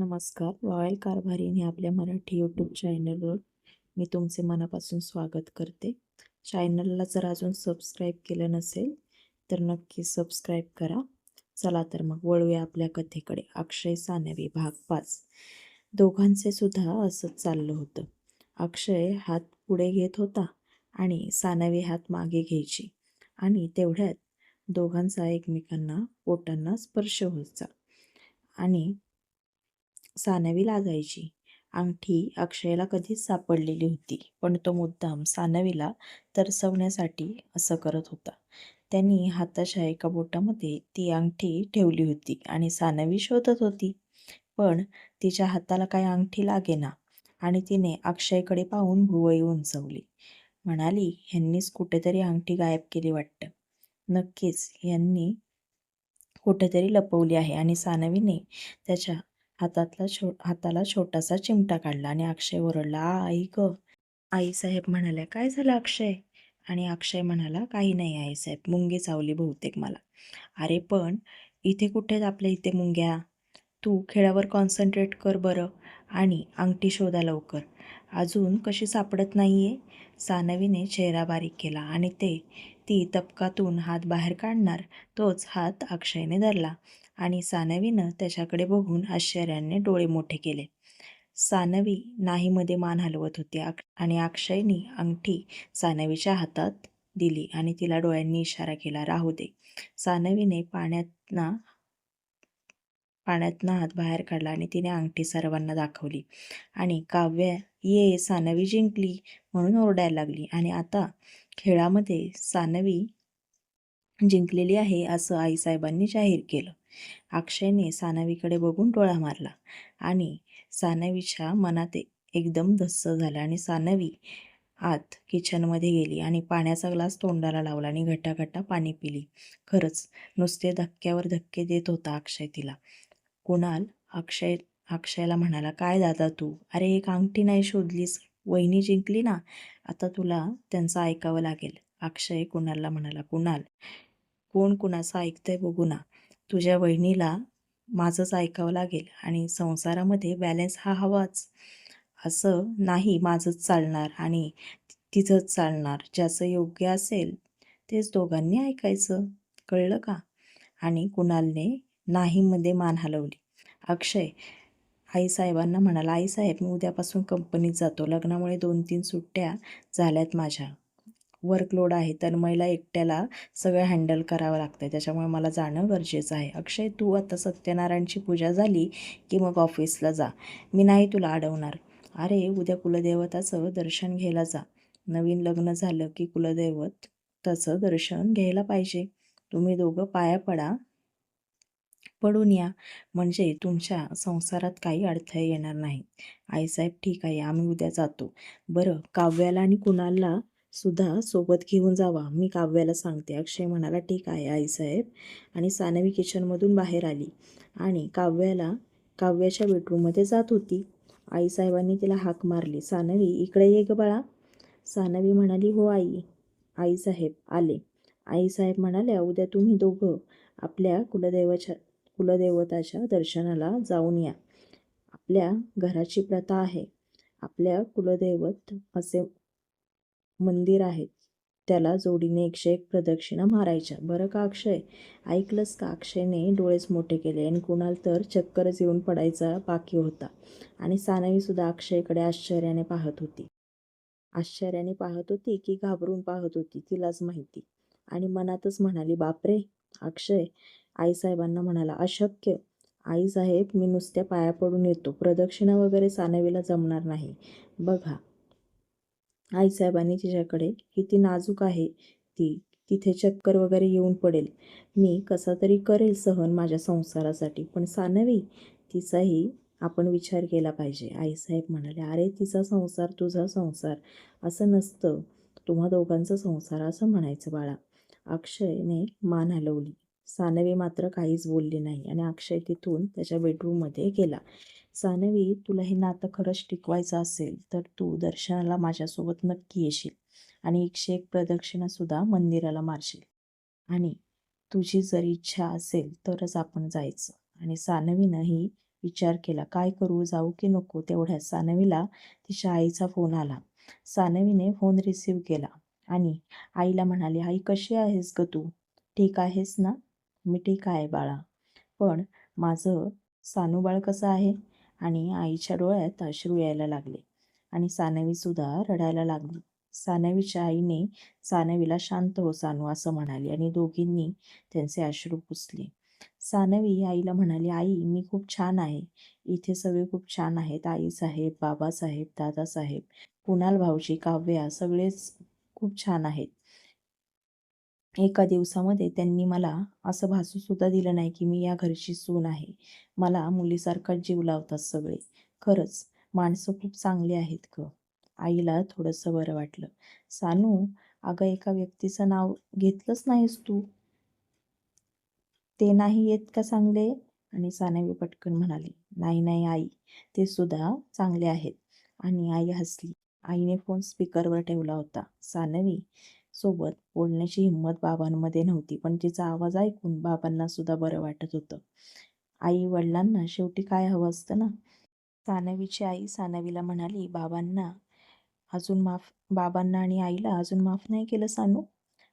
नमस्कार. रॉयल कारभारीने आपल्या मराठी यूट्यूब चॅनलवर मी तुमचे मनापासून स्वागत करते. चॅनलला जर अजून सबस्क्राईब केलं नसेल तर नक्की सबस्क्राईब करा. चला तर मग वळूया आपल्या कथेकडे. अक्षय सानवी भाग पाच. दोघांचे सुद्धा असंच चाललं होतं. अक्षय हात पुढे घेत होता आणि सानवी हात मागे घ्यायची. आणि तेवढ्यात दोघांचा एकमेकांना पोटांना स्पर्श व्हायचा आणि सानवी लागायची. अंगठी अक्षयला कधीच सापडलेली होती पण तो मुद्दाम सानवीला तरसवण्यासाठी असं करत होता. त्यांनी हाताच्या एका बोटामध्ये ती अंगठी ठेवली होती आणि सानवी शोधत होती. पण तिच्या हाताला काही अंगठी लागेना आणि तिने अक्षयकडे पाहून भुवई उंचवली. म्हणाली ह्यांनीच कुठेतरी अंगठी गायब केली वाटतं. नक्कीच यांनी कुठेतरी लपवली आहे. आणि सानवीने त्याच्या हातातला छो हाताला छोटासा चिमटा काढला आणि अक्षय ओरडला आई ग आईसाहेब म्हणाल्या काय झालं अक्षय? आणि अक्षय म्हणाला काही नाही आईसाहेब मुंगी चावली बहुतेक मला. अरे पण इथे कुठे आपल्या इथे मुंग्या? तू खेळावर कॉन्सन्ट्रेट कर बरं आणि अंगठी शोधा लवकर. अजून कशी सापडत नाही आहे सानवीने चेहरा बारीक केला आणि ते ती तपकातून हात बाहेर काढणार तोच हात अक्षयने धरला. आणि सानवीनं त्याच्याकडे बघून आश्चर्याने डोळे मोठे केले. सानवी नाहीमध्ये मान हलवत होती आणि अक्षयनी अंगठी सानवीच्या हातात दिली आणि तिला डोळ्यांनी इशारा केला राहू दे. सानवीने पाण्यातना पाण्यातनं हात बाहेर काढला आणि तिने अंगठी सर्वांना दाखवली. आणि काव्य ये सानवी जिंकली म्हणून ओरडायला लागली. आणि आता खेळामध्ये सानवी जिंकलेली आहे असं आईसाहेबांनी जाहीर केलं. अक्षयने सानवीकडे बघून डोळा मारला आणि सानवीच्या मनात एकदम धस्स झालं आणि सानवी आत किचनमध्ये गेली आणि पाण्याचा ग्लास तोंडाला लावला आणि घटाघटा पाणी पिली. खरंच नुसते धक्क्यावर धक्के देत होता अक्षय तिला. कुणाल अक्षय अक्षयला म्हणाला काय दादा तू? अरे एक अंगठी नाही शोधलीस? वहिनी जिंकली ना? आता तुला त्यांचं ऐकावं लागेल. अक्षय कुणालला म्हणाला कुणाल कोण कुणाचं ऐकतंय बघू ना. तुझ्या वहिनीला माझंच ऐकावं लागेल आणि संसारामध्ये बॅलन्स हा हवाच. असं नाही माझंच चालणार आणि तिथंच चालणार. ज्याचं योग्य असेल तेच दोघांनी ऐकायचं. कळलं का? आणि कुणालने नाहीमध्ये मान हलवली. अक्षय आईसाहेबांना म्हणाला आईसाहेब मी उद्यापासून कंपनीत जातो. लग्नामुळे दोन तीन सुट्ट्या झाल्यात माझ्या. वर्कलोड आहे तर मला एकट्याला सगळं हँडल करावं लागतं आहे त्याच्यामुळे मला जाणं गरजेचं आहे. अक्षय तू आता सत्यनारायणची पूजा झाली की मग ऑफिसला जा. मी नाही तुला अडवणार. अरे उद्या कुलदेवताचं दर्शन घ्यायला जा. नवीन लग्न झालं की कुलदैवत त्याचं दर्शन घ्यायला पाहिजे. तुम्ही दोघं पाया पडा. पडून या. म्हणजे तुमच्या संसारात काही अडथळे येणार नाही आईसाहेब ठीक आहे. आम्ही उद्या जातो. बरं काव्याला आणि कुणालला सुद्धा सोबत घेऊन जावा. मी काव्याला सांगते. अक्षय म्हणाला ठीक आहे आईसाहेब आणि सानवी किचनमधून बाहेर आली आणि काव्याला काव्याच्या बेडरूममध्ये जात होती. आईसाहेबांनी तिला हाक मारली. सानवी इकडे ये ग बाळा. सानवी म्हणाली हो आई. आईसाहेब आले. आईसाहेब म्हणाल्या उद्या तुम्ही दोघं आपल्या कुलदैवाच्या कुलदैवताच्या दर्शनाला जाऊन या. आपल्या घराची प्रथा आहे. आपल्या कुलदैवत असे मंदिर आहेत त्याला जोडीने एकशे एक प्रदक्षिणा मारायच्या. बरं का अक्षय? ऐकलंच का? अक्षयने डोळेच मोठे केले आणि कुणाल तर चक्करच येऊन पडायचा बाकी होता. आणि सानवीसुद्धा अक्षयकडे आश्चर्याने पाहत होती. आश्चर्याने पाहत होती की घाबरून पाहत होती तिलाच माहिती. आणि मनातच म्हणाली बापरे! अक्षय आईसाहेबांना म्हणाला अशक्य. आईसाहेब मी नुसत्या पाया पडून येतो. प्रदक्षिणा वगैरे सानवीला जमणार नाही. बघा आईसाहेबांनी तिच्याकडे किती नाजूक आहे ती तिथे चक्कर वगैरे येऊन पडेल. मी कसा तरी करेल सहन माझ्या संसारासाठी पण सानवी तिचाही आपण विचार केला पाहिजे. आईसाहेब म्हणाले अरे तिचा संसार तुझा संसार. असं नसतं. तुम्हा दोघांचा संसार असं म्हणायचं बाळा. अक्षयने मान हलवली. सानवी मात्र काहीच बोलली नाही आणि अक्षय तिथून त्याच्या बेडरूममध्ये गेला. सानवी तुला हे नातं खरंच टिकवायचं असेल तर तू दर्शनाला माझ्यासोबत नक्की येशील आणि एकशे एक प्रदक्षिणासुद्धा मंदिराला मारशील. आणि तुझी जर इच्छा असेल तरच आपण जायचं. आणि सानवीनंही विचार केला काय करू जाऊ की नको? तेवढ्यात सानवीला तिच्या आईचा फोन आला. सानवीने फोन रिसीव्ह केला आणि आईला म्हणाली आई कशी आहेस ग तू? ठीक आहेस ना? मी ठीक आहे बाळा. पण माझं सानू बाळ कसं आहे? आणि आईच्या डोळ्यात अश्रू यायला लागले आणि सानवीसुद्धा रडायला लागली. सानवीच्या आईने सानवीला शांत हो सानू असं म्हणाली आणि दोघींनी त्यांचे अश्रू पुसले. सानवी आईला म्हणाली आई मी खूप छान आहे. इथे सगळे खूप छान आहेत. आईसाहेब बाबासाहेब दादासाहेब कुणाल भाऊजी काव्या सगळेच खूप छान आहेत. एका दिवसामध्ये त्यांनी मला असं भासू सुद्धा दिलं नाही की मी या घरची सून आहे. मला मुलीसारखाच जीव लावतात सगळे. खरंच माणसं खूप चांगली आहेत ग. आईला थोडंसं बरं वाटलं. सानू अगं एका व्यक्तीचं नाव घेतलंच नाहीस तू. ते नाही येत का चांगले? आणि सानवी पटकन म्हणाली नाही नाही आई. ते सुद्धा चांगले आहेत. आणि आई हसली. आईने फोन स्पीकरवर ठेवला होता. सानवी सोबत बोलण्याची हिंमत बाबांमध्ये नव्हती पण तिचा आवाज ऐकून बाबांना सुद्धा बरं वाटत होतं. आई वडिलांना शेवटी काय हवं असतं ना? सानवीची आई सानवीला म्हणाली बाबांना अजून माफ बाबांना आणि आईला अजून माफ नाही केलं सानू?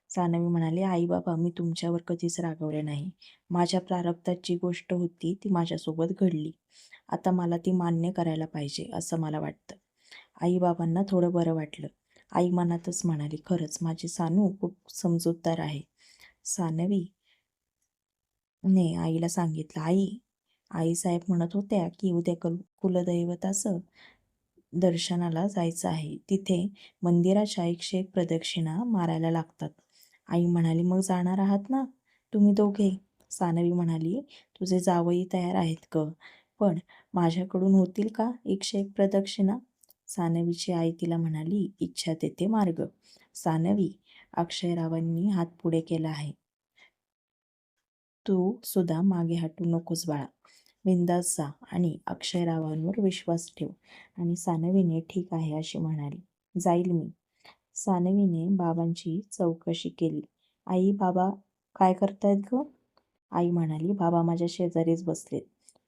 सानवी म्हणाली आई बाबा मी तुमच्यावर कधीच रागवले नाही. माझ्या प्रारब्धात जी गोष्ट होती ती माझ्यासोबत घडली. आता मला ती मान्य करायला पाहिजे असं मला वाटतं. आई बाबांना थोडं बरं वाटलं. आई मनातच म्हणाली खरंच माझी सानू खूप समजूतदार आहे. सानवी? ने आईला सांगितलं. आई आईसाहेब म्हणत होत्या की उद्या कुल कुलदैवताचं दर्शनाला जायचं आहे. तिथे मंदिराच्या एकशे एक प्रदक्षिणा मारायला लागतात. आई म्हणाली मग जाणार आहात ना? तुम्ही दोघे? सानवी म्हणाली तुझे जावई तयार आहेत ग. पण माझ्याकडून होतील का एकशे एक प्रदक्षिणा? सानवीची आई तिला म्हणाली इच्छा देते मार्ग. सानवी अक्षयरावांनी हात पुढे केला आहे. तू सुद्धा मागे हटू नकोस बाळा. बिंदास जा आणि अक्षयरावांवर विश्वास ठेव आणि सानवीने ठीक आहे अशी म्हणाली. जाईल मी. सानवीने बाबांची चौकशी केली. आई बाबा काय करतायत ग? आई म्हणाली बाबा माझ्या शेजारीच बसलेत.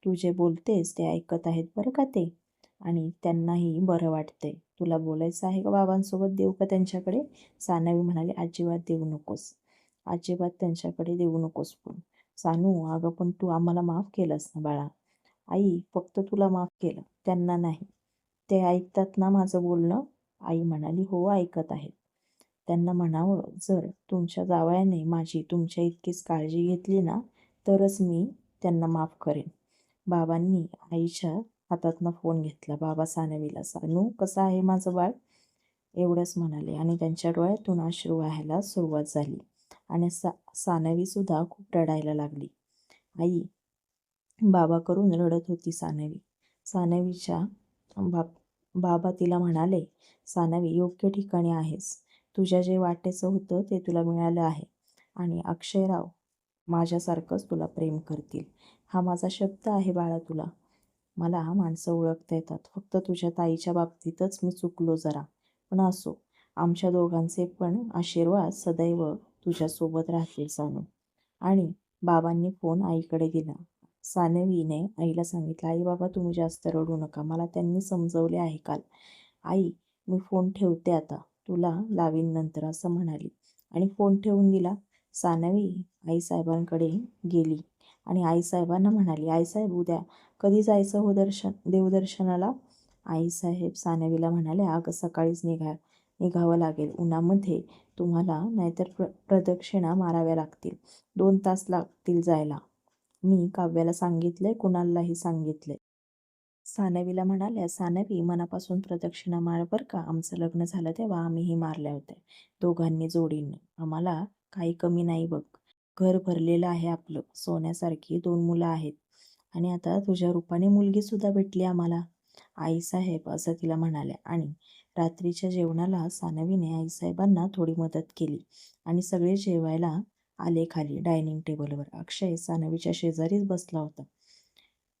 तू जे बोलतेस ते ऐकत आहेत बरं का ते? आणि त्यांनाही बरं वाटतंय. तुला बोलायचं आहे का बाबांसोबत? देऊ का त्यांच्याकडे? सानवी म्हणाली अजिबात देऊ नकोस. अजिबात त्यांच्याकडे देऊ नकोस पण. सानू अगं पण तू आम्हाला माफ केलंस ना बाळा. आई फक्त तुला माफ केलं. त्यांना नाही. ते ऐकतात ना माझं बोलणं. आई म्हणाली हो ऐकत आहेत. त्यांना म्हणावं जर तुमच्या जावयाने माझी तुमच्या इतकीच काळजी घेतली ना तरच मी त्यांना माफ करेन. बाबांनी आईच्या हातातनं फोन घेतला. बाबा सानवीला सानू कसं आहे माझं बाळ? एवढंच म्हणाले आणि त्यांच्या डोळ्यातून अश्रू व्हायला सुरुवात झाली आणि सा सानवीसुद्धा खूप रडायला लागली. आई बाबा करून रडत होती सानवी. सानवीच्या बाप बाबा तिला म्हणाले सानवी योग्य ठिकाणी आहेस. तुझ्या जे वाटेचं होतं ते तुला मिळालं आहे आणि अक्षयराव माझ्यासारखंच तुला प्रेम करतील. हा माझा शब्द आहे बाळा तुला. मला माणसं ओळखता येतात. फक्त तुझ्या ताईच्या बाबतीतच मी चुकलो जरा. पण असो आमच्या दोघांचे पण आशीर्वाद सदैव तुझ्यासोबत राहतील सानू. आणि बाबांनी फोन आईकडे दिला. सानवीने आईला सांगितलं आई बाबा तुम्ही जास्त रडू नका. मला त्यांनी समजवले आहे काल. आई मी फोन ठेवते आता. तुला लावीन नंतर असं म्हणाली. आणि फोन ठेवून दिला. सानवी आईसाहेबांकडे गेली. आणि आईसाहेबांना म्हणाली आईसाहेब उद्या कधी जायचं हो दर्शन देवदर्शनाला? आईसाहेब सानवीला म्हणाले अगं सकाळीच निघा निघावं लागेल. उन्हामध्ये तुम्हाला नाहीतर प्र प्रदक्षिणा माराव्या लागतील. दोन तास लागतील जायला. मी काव्याला सांगितलंय कुणालाही सांगितलंय. सानवीला म्हणाल्या सानवी मनापासून प्रदक्षिणा मार बरं का. आमचं लग्न झालं तेव्हा आम्हीही मारल्या होत्या दोघांनी जोडीने. आम्हाला काही कमी नाही बघ. घर भरलेलं आहे आपलं. सोन्यासारखी दोन मुलं आहेत. आणि आता तुझ्या रूपाने मुलगीसुद्धा भेटली आम्हाला. आईसाहेब असं तिला म्हणाल्या. आणि रात्रीच्या जेवणाला सानवीने आईसाहेबांना थोडी मदत केली. आणि सगळे जेवायला आले खाली डायनिंग टेबलवर. अक्षय सानवीच्या शेजारीच बसला होता.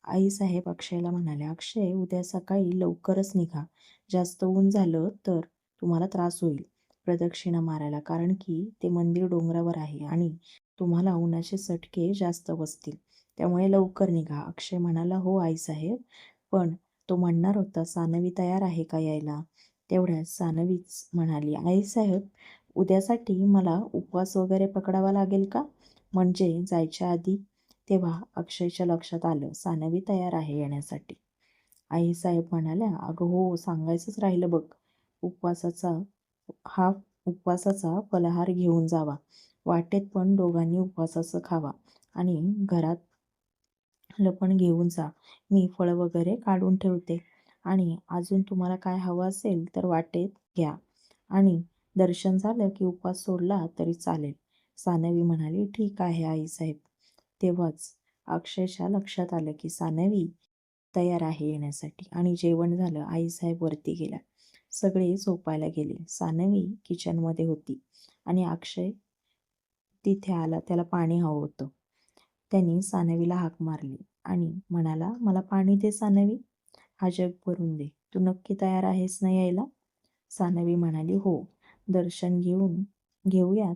आईसाहेब अक्षयला म्हणाले अक्षय उद्या सकाळी लवकरच निघा. जास्त ऊन झालं तर तुम्हाला त्रास होईल. प्रदक्षिणा मारायला. कारण की ते मंदिर डोंगरावर आहे आणि तुम्हाला उन्हाचे चटके जास्त बसतील. त्यामुळे लवकर निघा. अक्षय म्हणाला हो आई साहेब पण तो म्हणणार होता सानवी तयार आहे का यायला? तेवढ्यात सानवीच म्हणाली आई साहेब उद्यासाठी मला उपवास वगैरे पकडावा लागेल का? म्हणजे जायच्या आधी तेव्हा अक्षयच्या लक्षात आलं सानवी तयार आहे येण्यासाठी. आई साहेब म्हणाल्या अगं हो सांगायचंच राहिलं बघ. उपवासाचा हा उपवासाचा फलाहार घेऊन जावा. वाटेत पण दोघांनी उपवासाचं खावा आणि घरात लपण घेऊन जा. मी फळं वगैरे काढून ठेवते. आणि अजून तुम्हाला काय हवं असेल तर वाटेत घ्या. आणि दर्शन झालं की उपवास सोडला तरी चालेल. सानवी म्हणाली ठीक आहे आईसाहेब. तेव्हाच अक्षयच्या लक्षात आलं की सानवी तयार आहे येण्यासाठी आणि जेवण झालं आईसाहेब वरती गेला. सगळे झोपायला गेले. सानवी किचनमध्ये होती आणि अक्षय तिथे आला त्याला पाणी हवं होतं. त्यांनी सानवीला हाक मारली आणि म्हणाला मला पाणी दे सानवी हा जग भरून दे. तू नक्की तयार आहेस ना यायला? सानवी म्हणाली हो. दर्शन घेऊन घेऊयात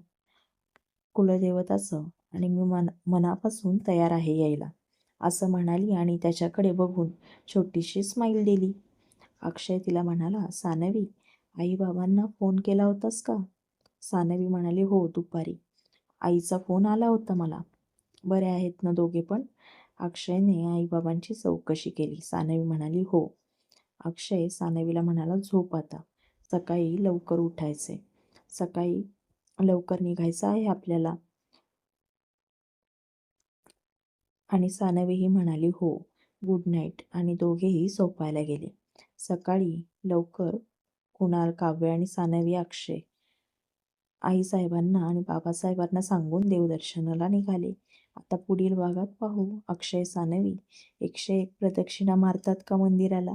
कुलदेवताचं आणि मी मन मनापासून तयार आहे यायला. असं म्हणाली आणि त्याच्याकडे बघून छोटीशी स्माईल दिली. अक्षय तिला म्हणाला सानवी आई बाबांना फोन केला होतास का? सानवी म्हणाली हो दुपारी. आईचा फोन आला होता मला. बरे आहेत ना दोघे पण? अक्षयने आईबाबांची चौकशी केली. सानवी म्हणाली हो. अक्षय सानवीला म्हणाला झोप आता. सकाळी लवकर उठायचे. सकाळी लवकर निघायचं आहे आपल्याला. आणि सानवीही म्हणाली हो. Good night. आणि दोघेही झोपायला गेले. सकाळी लवकर कुणाल काव्य आणि सानवी अक्षय आईसाहेबांना आणि बाबासाहेबांना सांगून देवदर्शनाला निघाले. आता पुढील भागात पाहू. अक्षय सानवी एकशे एक प्रदक्षिणा मारतात का मंदिराला?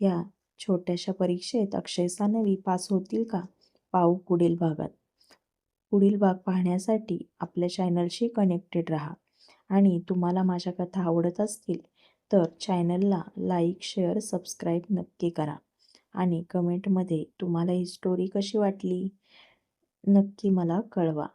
या छोट्याशा परीक्षेत अक्षय सानवी पास होतील का? पाहू पुढील भागात. पुढील भाग पाहण्यासाठी आपल्या चॅनलशी कनेक्टेड राहा. आणि तुम्हाला माझ्या कथा आवडत असतील तर चॅनलला लाईक शेअर सबस्क्राईब नक्की करा. आणि कमेंटमध्ये तुम्हाला ही स्टोरी कशी वाटली? नक्की मला कळवा.